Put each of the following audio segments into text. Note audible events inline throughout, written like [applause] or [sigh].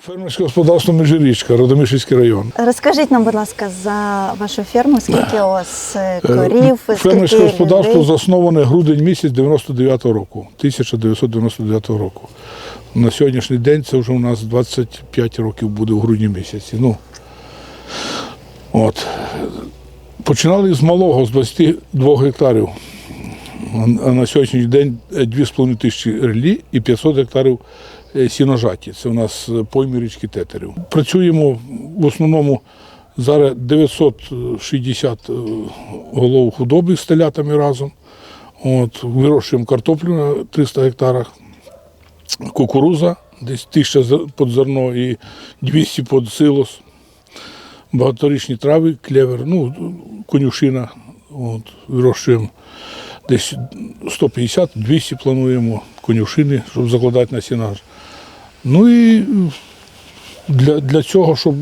Фермерське господарство Межирічка, Родомишівський район. Розкажіть нам, будь ласка, за вашу ферму, скільки у вас е, корів, Фермерське господарство людей? засноване грудень місяць 99-го року, 1999 року. На сьогоднішній день це вже у нас 25 років буде в грудні місяці. Ну, от. Починали з малого, з 22 гектарів. А на сьогоднішній день е, 2,5 тисячі релі і 500 гектарів е, сіножаті. Це у нас е, пойми річки Тетерів. Працюємо в основному зараз 960 е, голов худоби з телятами разом. От, вирощуємо картоплю на 300 гектарах, кукуруза, десь 1000 під зерно і 200 під силос. Багаторічні трави, клевер, ну, конюшина. От, вирощуємо десь 150-200 плануємо конюшини, щоб закладати на сінаж. Ну і для, для цього, щоб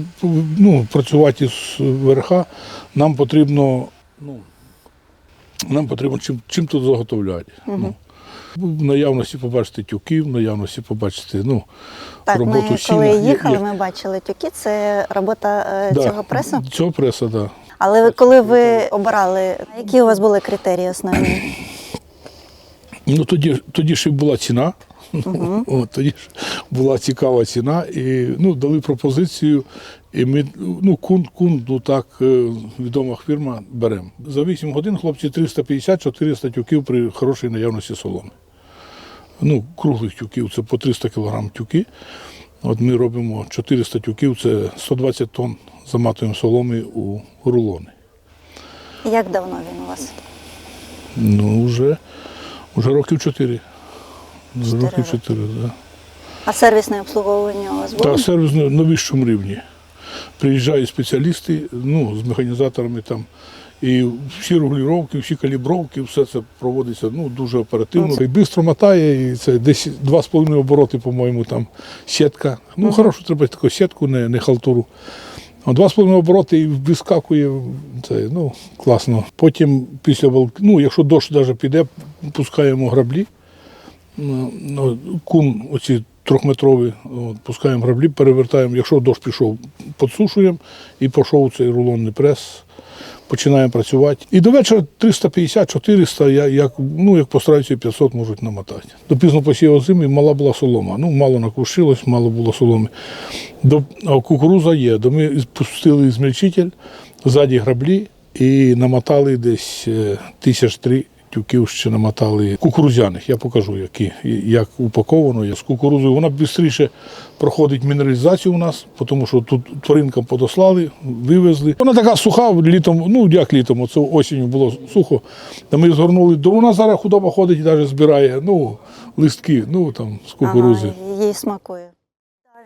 ну, працювати з верха, нам потрібно, ну, нам потрібно чим, чим тут заготовляти. Ну, в наявності побачити тюки, в наявності побачити ну, Так, роботу ми сіна. коли їхали, ми бачили тюки. Це робота е, Да, цього пресу. Цього преса, так. Да. Але ви, коли ви обирали, які у вас були критерії основні? Ну тоді, тоді ще була ціна. От, тоді була цікава ціна, і ну, дали пропозицію. І ми, ну, кун, кун, ну так, е, відома фірма, беремо. За 8 годин хлопці 350-400 тюків при хорошій наявності соломи. Ну, круглих тюків це по 300 кг тюки. От ми робимо 400 тюків, це 120 тонн заматуємо соломи у рулони. Як давно він у вас? Ну, вже, вже років 4. Чотири Років 4, так. Да. А сервісне обслуговування у вас було? Та сервіс на, на вищому рівні. Приїжджають спеціалісти ну, з механізаторами там. І всі регулювання, всі калібровки, все це проводиться ну, дуже оперативно. І швидко мотає, і це десь 2,5 обороти, по-моєму, там сітка. Ну, хорошу треба таку сітку, не, не халтуру. А Два з половиною обороти і вискакує. Це, ну, класно. Потім після волк... ну, якщо дощ навіть піде, пускаємо граблі. Ну, ну, кун оці трьохметрові, от, пускаємо граблі, перевертаємо. Якщо дощ пішов, підсушуємо і пішов цей рулонний прес. Починаємо працювати. І до вечора 350-400, я, як, ну, як постараюся, 500 можуть намотати. До пізно посівав зими мала була солома. Ну, мало накушилось, мало було соломи. До, а кукуруза є. До ми пустили змельчитель, ззаді граблі і намотали десь е, тисяч три тюків ще намотали кукурузяних. Я покажу, які, як упаковано. З кукурузою вона швидше проходить мінералізацію у нас, тому що тут тваринкам подослали, вивезли. Вона така суха літом, ну як літом, це осінню було сухо. Та ми згорнули. До вона зараз худоба ходить і навіть збирає ну, листки, ну там з кукурузи. Ага, їй смакує.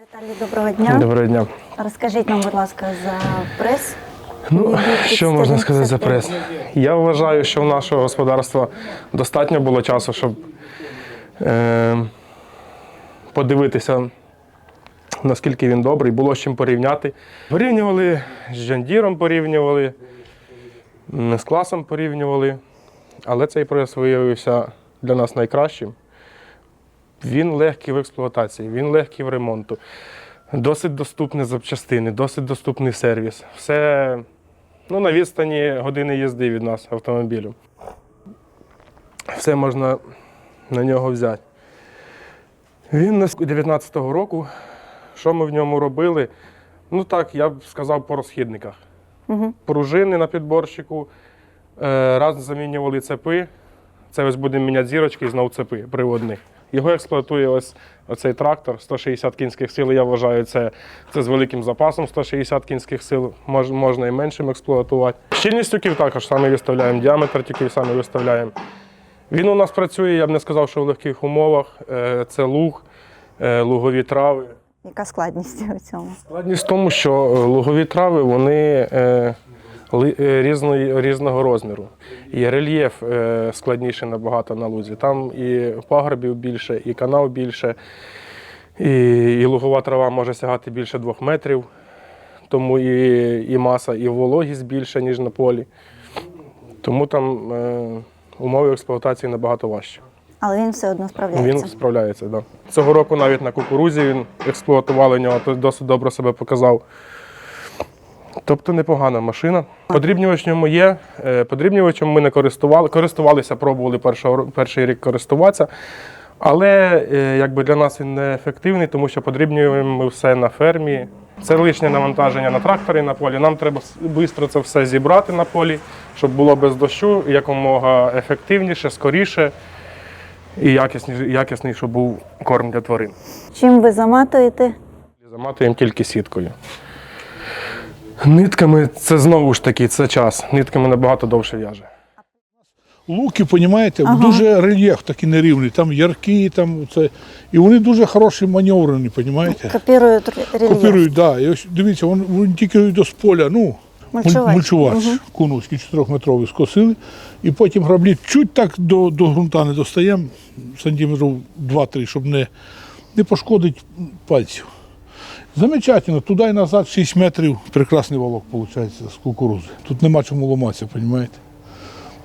Віталій, доброго дня. Доброго дня. Розкажіть нам, будь ласка, за прес. Ну, що можна сказати за прес? Я вважаю, що в нашого господарства достатньо було часу, щоб е, подивитися, наскільки він добрий, було з чим порівняти. Порівнювали з Жандіром, порівнювали, з класом порівнювали, але цей прес виявився для нас найкращим. Він легкий в експлуатації, він легкий в ремонту. Досить доступні запчастини, досить доступний сервіс. Все ну, на відстані години їзди від нас автомобілю. Все можна на нього взяти. Він з 19-го року. Що ми в ньому робили? Ну так, я б сказав по розхідниках. Угу. Пружини на підборщику, е, раз замінювали цепи. Це ось будемо міняти зірочки і знову цепи приводних. Його експлуатує ось оцей трактор 160 кінських сил. Я вважаю, це, це з великим запасом 160 кінських сил. Мож, можна і меншим експлуатувати. Щільність тюків також самі виставляємо, діаметр тюків самі виставляємо. Він у нас працює, я б не сказав, що в легких умовах. Е, Це луг, е, лугові трави. Яка складність у цьому? Складність в тому, що е, лугові трави вони різної, різного розміру. І рельєф е, складніший набагато на лузі. Там і пагорбів більше, і канал більше, і, і лугова трава може сягати більше двох метрів, тому і, і маса, і вологість більше, ніж на полі. Тому там е, умови експлуатації набагато важчі. Але він все одно справляється. Він справляється, так. Да. Цього року навіть на кукурузі він експлуатували нього, досить добре себе показав. Тобто непогана машина. Подрібнювач в ньому є. Е, Подрібнювачем ми не користували, користувалися, пробували першого, перший рік користуватися. Але е, якби для нас він не ефективний, тому що подрібнюємо ми все на фермі. Це лишнє навантаження на тракторі на полі. Нам треба швидко це все зібрати на полі, щоб було без дощу, якомога ефективніше, скоріше і якісніше, якісний, щоб був корм для тварин. Чим ви заматуєте? Заматуємо тільки сіткою. Нитками це знову ж таки це час. Нитками набагато довше в'яже. Луки, розумієте, Ага. дуже рельєф такий нерівний, там яркі, там це. І вони дуже хороші маневрені, розумієте? Копірують рельєф. Копірують, так. Да. І ось дивіться, вони, вони тільки йдуть з поля, ну, Мульчувач. мульчувач, Мгм. кунуський, 4-метровий скосили, і потім граблі чуть так до, до ґрунта не достаємо, сантиметрів 2-3, щоб не, не пошкодити пальців. Замечательно, туди і назад 6 метрів, прекрасний волок виходить з кукурузи. Тут нема чому ламатися, розумієте?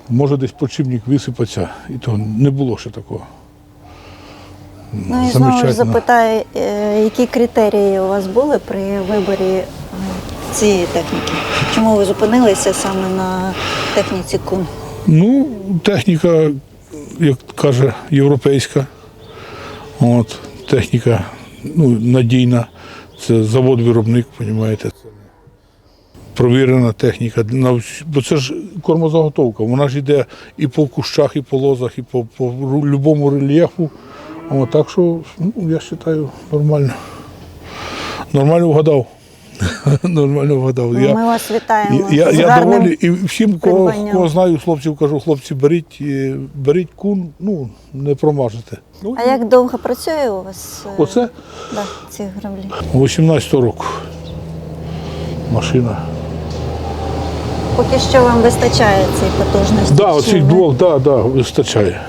Може десь подшипник висипатися, і то не було ще такого. Ну і знову ж запитаю, е, які критерії у вас були при виборі е, цієї техніки? Чому ви зупинилися саме на техніці кун? Ну, техніка, як каже, європейська. От, техніка ну, надійна. Це завод-виробник, розумієте. Провірена техніка. Бо це ж кормозаготовка. Вона ж йде і по кущах, і по лозах, і по, по будь-якому рельєфу. От, так що, ну, я вважаю, нормально. Нормально вгадав. [laughs] Нормально вгадав. Я- вас вітаємо. я, я доволі і всім, кого, кого знаю, хлопців кажу, хлопці, беріть, е, беріть кун, ну, не промажете. Ну, А як довго працює у вас е, Оце да, ці граблі? 18 років. Машина. Поки що вам вистачає цієї потужності? Так, да, Чи оцих ви- двох, да, да, вистачає.